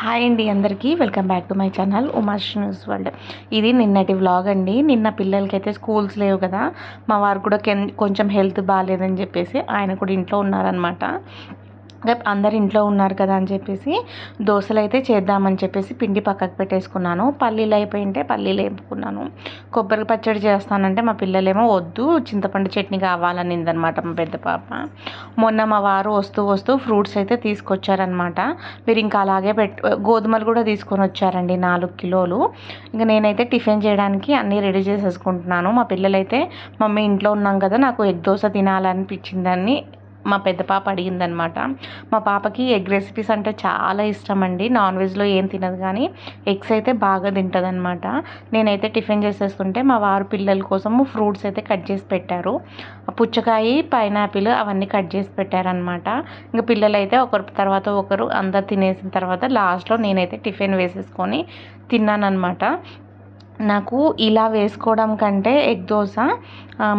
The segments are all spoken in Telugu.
హాయ్ అండి అందరికీ. Welcome back to my channel Umash news world. ఇది నిన్నటి వ్లాగ్ అండి. నిన్న పిల్లలకైతే స్కూల్స్ లేవు కదా. మా వారు కూడా కొంచెం హెల్త్ బాగాలేదని చెప్పేసి ఆయన కూడా ఇంట్లో ఉన్నారనమాట రేపు అందరు ఇంట్లో ఉన్నారు కదా అని చెప్పేసి దోశలు అయితే చేద్దామని చెప్పేసి పిండి పక్కకు పెట్టేసుకున్నాను. పల్లీలు అయిపోయింటే పల్లీలు వేపుకున్నాను. కొబ్బరి పచ్చడి చేస్తానంటే మా పిల్లలేమో వద్దు చింతపండు చట్నీ కావాలనిందనమాట మా పెద్ద పాప. మొన్న మా వారు వస్తూ వస్తూ ఫ్రూట్స్ అయితే తీసుకొచ్చారనమాట. మీరు ఇంకా అలాగే పెట్ గోధుమలు కూడా తీసుకొని వచ్చారండి నాలుగు కిలోలు. ఇంకా నేనైతే టిఫిన్ చేయడానికి అన్నీ రెడీ చేసేసుకుంటున్నాను. మా పిల్లలైతే మమ్మీ ఇంట్లో ఉన్నాం కదా నాకు ఎగ్ దోశ తినాలనిపించిందని మా పెద్ద పాప అడిగిందనమాట. మా పాపకి ఎగ్ రెసిపీస్ అంటే చాలా ఇష్టం అండి నాన్ వెజ్లో ఏం తినదు కానీ ఎగ్స్ అయితే బాగా తింటుంది అనమాట నేనైతే టిఫిన్ చేసేస్తుంటే మా వారు పిల్లల కోసము ఫ్రూట్స్ అయితే కట్ చేసి పెట్టారు. పుచ్చకాయ పైనాపిల్ అవన్నీ కట్ చేసి పెట్టారనమాట. ఇంకా పిల్లలు అయితే ఒకరి తర్వాత ఒకరు అందరు తినేసిన తర్వాత లాస్ట్లో నేనైతే టిఫిన్ వేసేసుకొని తిన్నానమాట నాకు ఇలా వేసుకోవడం కంటే ఎగ్ దోశ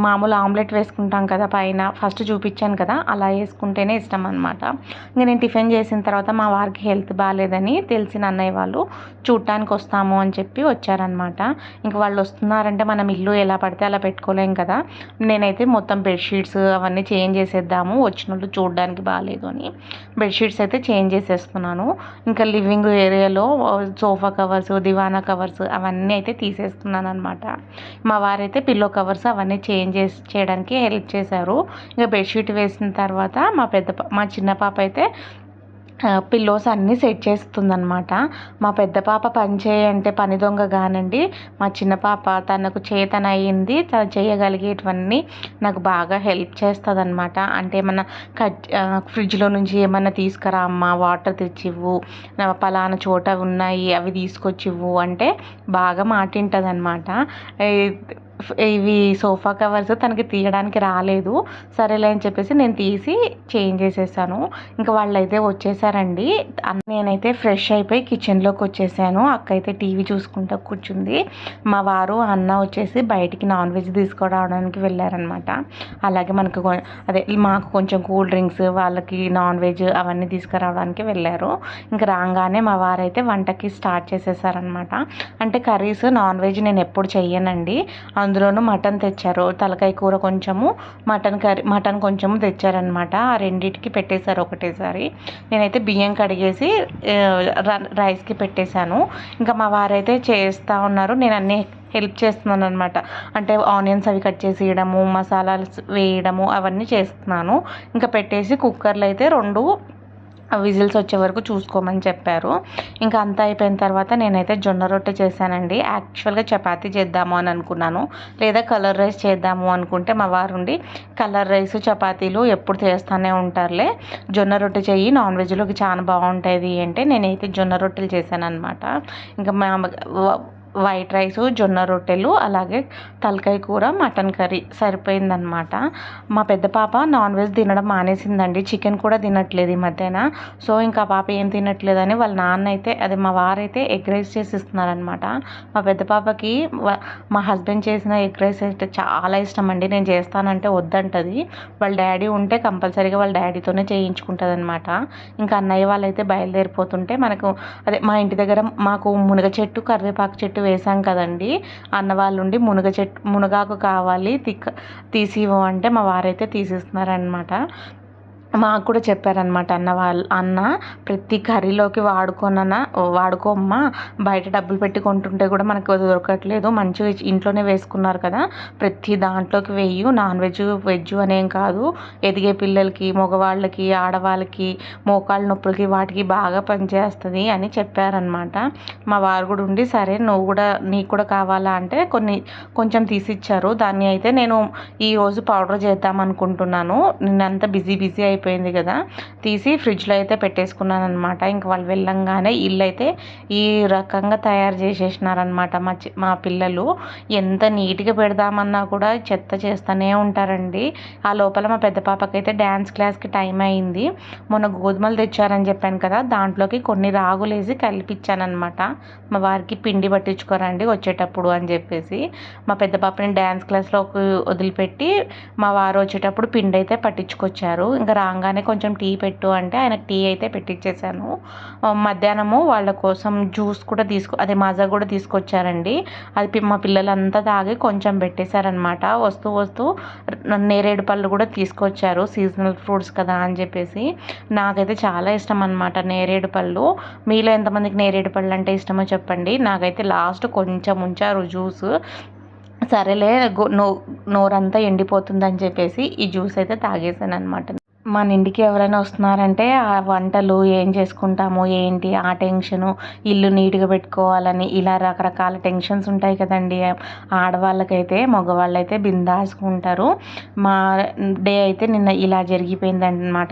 మామూలు ఆమ్లెట్ వేసుకుంటాం కదా పైన ఫస్ట్ చూపించాను కదా అలా వేసుకుంటేనే ఇష్టం అనమాట ఇంకా నేను టిఫిన్ చేసిన తర్వాత మా వారికి హెల్త్ బాగాలేదని తెలిసిన అన్నయ్య వాళ్ళు చూడటానికి వస్తాము అని చెప్పి వచ్చారనమాట ఇంకా వాళ్ళు వస్తున్నారంటే మనం ఇల్లు ఎలా పడితే అలా పెట్టుకోలేం కదా. నేనైతే మొత్తం బెడ్షీట్స్ అవన్నీ చేంజ్ చేసేద్దాము వచ్చిన వాళ్ళు చూడడానికి బాగాలేదు అని బెడ్షీట్స్ అయితే చేంజ్ చేసేస్తున్నాను. ఇంకా లివింగ్ ఏరియాలో సోఫా కవర్స్ దివానా కవర్స్ అవన్నీ అయితే తీసేస్తున్నాను అనమాట మా వారైతే పిల్లో కవర్స్ అవన్నీ చేంజ్ చేసి చేయడానికి హెల్ప్ చేశారు. ఇంకా బెడ్షీట్ వేసిన తర్వాత మా పెద్ద మా చిన్న పాప అయితే పిల్లోస్ అన్నీ సెట్ చేస్తుందనమాట మా పెద్ద పాప పని చేయంటే పని దొంగ కానండి. మా చిన్న పాప తనకు చేతన అయ్యింది. తను చేయగలిగేటివన్నీ నాకు బాగా హెల్ప్ చేస్తుంది అనమాట అంటే ఏమన్నా కట్ ఫ్రిడ్జ్లో నుంచి ఏమన్నా తీసుకురా అమ్మ వాటర్ తెచ్చివ్వు పలానా చోట ఉన్నాయి అవి తీసుకొచ్చివ్వు అంటే బాగా మాటింటుంది అనమాట ఇవి సోఫా కవర్స్ తనకి తీయడానికి రాలేదు. సరేలే అని చెప్పేసి నేను తీసి చేంజ్ చేసేసాను. ఇంకా వాళ్ళు అయితే వచ్చేసారండి నేనైతే ఫ్రెష్ అయిపోయి కిచెన్లోకి వచ్చేసాను. అక్క అయితే టీవీ చూసుకుంటూ కూర్చుంది. మా వారు అన్న వచ్చేసి బయటికి నాన్ వెజ్ తీసుకురావడానికి వెళ్ళారనమాట అలాగే మనకు అదే మాకు కొంచెం కూల్ డ్రింక్స్ వాళ్ళకి నాన్ వెజ్ అవన్నీ తీసుకురావడానికి వెళ్ళారు. ఇంకా రాగానే మా వారైతే వంటకి స్టార్ట్ చేసేసారనమాట అంటే కర్రీస్ నాన్ వెజ్ నేను ఎప్పుడు చెయ్యనండి. అందులోనూ మటన్ తెచ్చారు. తలకాయ కూర కొంచెము మటన్ కర్రీ మటన్ కొంచెము తెచ్చారనమాట ఆ రెండింటికి పెట్టేశారు ఒకటేసారి. నేనైతే బియ్యం కడిగేసి రైస్కి పెట్టేశాను. ఇంకా మా వారైతే చేస్తూ ఉన్నారు. నేను అన్నీ హెల్ప్ చేస్తున్నాను అనమాట అంటే ఆనియన్స్ అవి కట్ చేసి వేయడము మసాలాలు వేయడము అవన్నీ చేస్తున్నాను. ఇంకా పెట్టేసి కుక్కర్లో అయితే రెండు విజిల్స్ వచ్చే వరకు చూసుకోమని చెప్పారు. ఇంకా అంతా అయిపోయిన తర్వాత నేనైతే జొన్న రొట్టె చేశానండి. యాక్చువల్గా చపాతీ చేద్దాము అని అనుకున్నాను. లేదా కలర్ రైస్ చేద్దాము అనుకుంటే మా వారు ఉండి కలర్ రైస్ చపాతీలు ఎప్పుడు చేస్తూనే ఉంటారులే. జొన్న రొట్టె చెయ్యి నాన్ వెజ్లోకి చాలా బాగుంటుంది అంటే నేనైతే జొన్న రొట్టెలు చేశాను అనమాట ఇంకా మా వైట్ రైస్ జొన్న రొట్టెలు అలాగే తలకాయ కూర మటన్ కర్రీ సరిపోయిందనమాట మా పెద్ద పాప నాన్ వెజ్ తినడం మానేసిందండి. చికెన్ కూడా తినట్లేదు ఈ మధ్యన. సో ఇంకా పాప ఏం తినట్లేదని వాళ్ళ నాన్న అయితే అదే మా వారైతే ఎగ్ రైస్ చేసి ఇస్తున్నారనమాట మా పెద్ద పాపకి మా హస్బెండ్ చేసిన ఎగ్ రైస్ అయితే చాలా ఇష్టం అండి నేను చేస్తానంటే వద్దంటది. వాళ్ళ డాడీ ఉంటే కంపల్సరీగా వాళ్ళ డాడీతోనే చేయించుకుంటుంది అనమాట ఇంకా అన్నయ్య వాళ్ళైతే బయలుదేరిపోతుంటే మనకు అదే మా ఇంటి దగ్గర మాకు మునగ చెట్టు కరివేపాకు చెట్టు వేసాం కదండి. అన్న వాళ్ళు ఉండి మునగ చెట్టు మునగాకు కావాలి తిక్క తీసి ఇవ్వమంటే మా వారైతే తీసిస్తున్నారనమాట మాకు కూడా చెప్పారనమాట అన్న వాళ్ళు అన్న ప్రతి కర్రీలోకి వాడుకోనన్నా వాడుకోమ్మా బయట డబ్బులు పెట్టి కొంటుంటే కూడా మనకు దొరకట్లేదు మంచిగా ఇంట్లోనే వేసుకున్నారు కదా ప్రతి దాంట్లోకి వెయ్యి నాన్ వెజ్ వెజ్ అనేం కాదు ఎదిగే పిల్లలకి మగవాళ్ళకి ఆడవాళ్ళకి మోకాళ్ళ నొప్పులకి వాటికి బాగా పనిచేస్తుంది అని చెప్పారనమాట మా వారు కూడా ఉండి సరే నువ్వు కూడా నీకు కూడా కావాలా అంటే కొన్ని కొంచెం తీసిచ్చారు. దాన్ని అయితే నేను ఈరోజు పౌడర్ చేద్దాం అనుకుంటున్నాను. నిన్నంతా బిజీ బిజీ అయిపోయి అయిపోయింది కదా. తీసి ఫ్రిడ్జ్లో అయితే పెట్టేసుకున్నాను అనమాట ఇంక వాళ్ళు వెళ్ళంగానే ఇల్లు అయితే ఈ రకంగా తయారు చేసేసినారనమాట మా మా పిల్లలు. ఎంత నీట్గా పెడదామన్నా కూడా చెత్త చేస్తూనే ఉంటారండి. ఆ లోపల మా పెద్ద పాపకైతే డ్యాన్స్ క్లాస్కి టైం అయింది. మొన్న గోధుమలు తెచ్చారని చెప్పాను కదా దాంట్లోకి కొన్ని రాగులేసి కలిపిచ్చానమాట మా వారికి పిండి పట్టించుకోరండి వచ్చేటప్పుడు అని చెప్పేసి. మా పెద్ద పాపని డ్యాన్స్ క్లాస్లోకి వదిలిపెట్టి మా వారు వచ్చేటప్పుడు పిండి అయితే పట్టించుకొచ్చారు. ఇంకా రా రాగానే కొంచెం టీ పెట్టు అంటే ఆయనకు టీ అయితే పెట్టించేసాను మధ్యాహ్నము వాళ్ళ కోసం జ్యూస్ కూడా తీసుకు అదే మజా కూడా తీసుకొచ్చారండి. అది మా పిల్లలంతా తాగి కొంచెం పెట్టేశారనమాట వస్తూ వస్తూ నేరేడు పళ్ళు కూడా తీసుకొచ్చారు. సీజనల్ ఫ్రూట్స్ కదా అని చెప్పేసి. నాకైతే చాలా ఇష్టం అనమాట నేరేడు పళ్ళు. మీలో ఎంతమందికి నేరేడు పళ్ళు అంటే ఇష్టమో చెప్పండి. నాకైతే లాస్ట్ కొంచెం ఉంచారు జ్యూస్. సరేలే గో- నో నోరంతా ఎండిపోతుందని చెప్పేసి ఈ జ్యూస్ అయితే తాగేసాను అనమాట మన ఇంటికి ఎవరైనా వస్తున్నారంటే ఆ వంటలు ఏం చేసుకుంటాము ఏంటి ఆ టెన్షను ఇల్లు నీట్గా పెట్టుకోవాలని ఇలా రకరకాల టెన్షన్స్ ఉంటాయి కదండి. ఆడవాళ్ళకైతే మగవాళ్ళైతే బిందాసుకుంటారు మా డే అయితే నిన్న ఇలా జరిగిపోయింది అనమాట